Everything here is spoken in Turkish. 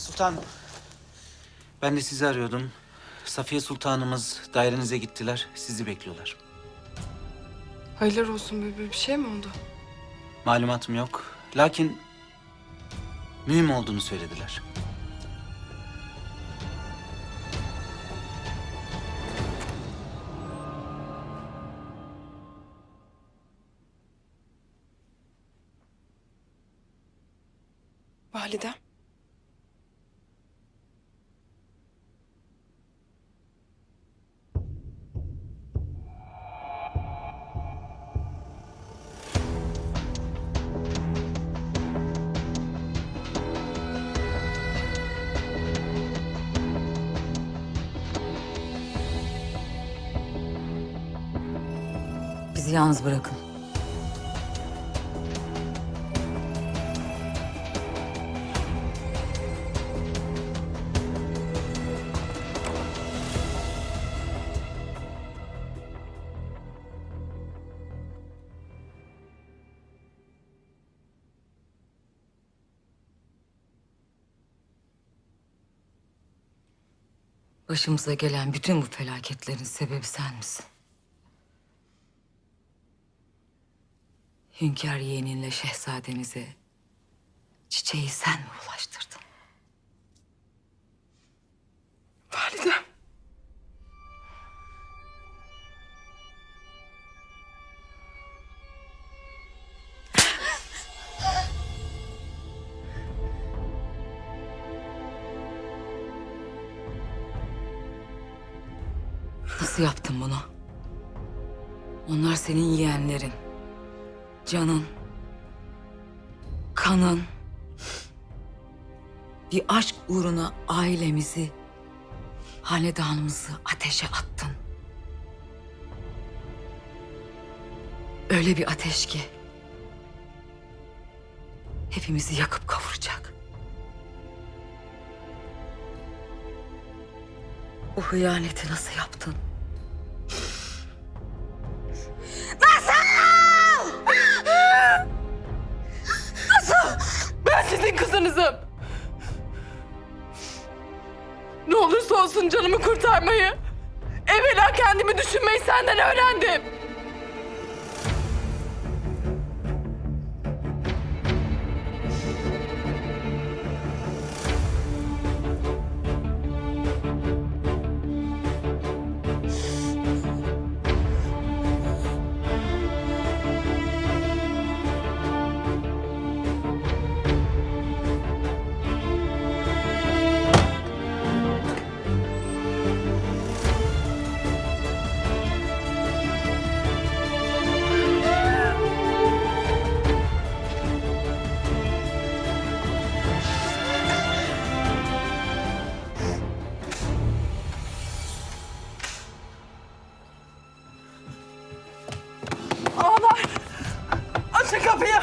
Sultanım. Ben de sizi arıyordum. Safiye Sultanımız dairenize gittiler. Sizi bekliyorlar. Hayırlar olsun bebe bir şey mi oldu? Malumatım yok. Lakin mühim olduğunu söylediler. Validem. Bizi yalnız bırakın. Başımıza gelen bütün bu felaketlerin sebebi sen misin? Hünkâr yeğeninle şehzadenize çiçeği sen mi ulaştırdın? Validem. Nasıl yaptın bunu? Onlar senin yeğenlerin. Canın. Kanın. Bir aşk uğruna ailemizi, hanedanımızı ateşe attın. Öyle bir ateş ki hepimizi yakıp kavuracak. Bu hıyaneti nasıl yaptın? Kızınızım. Ne olursa olsun canımı kurtarmayı, evvela kendimi düşünmeyi senden öğrendim. 不平儿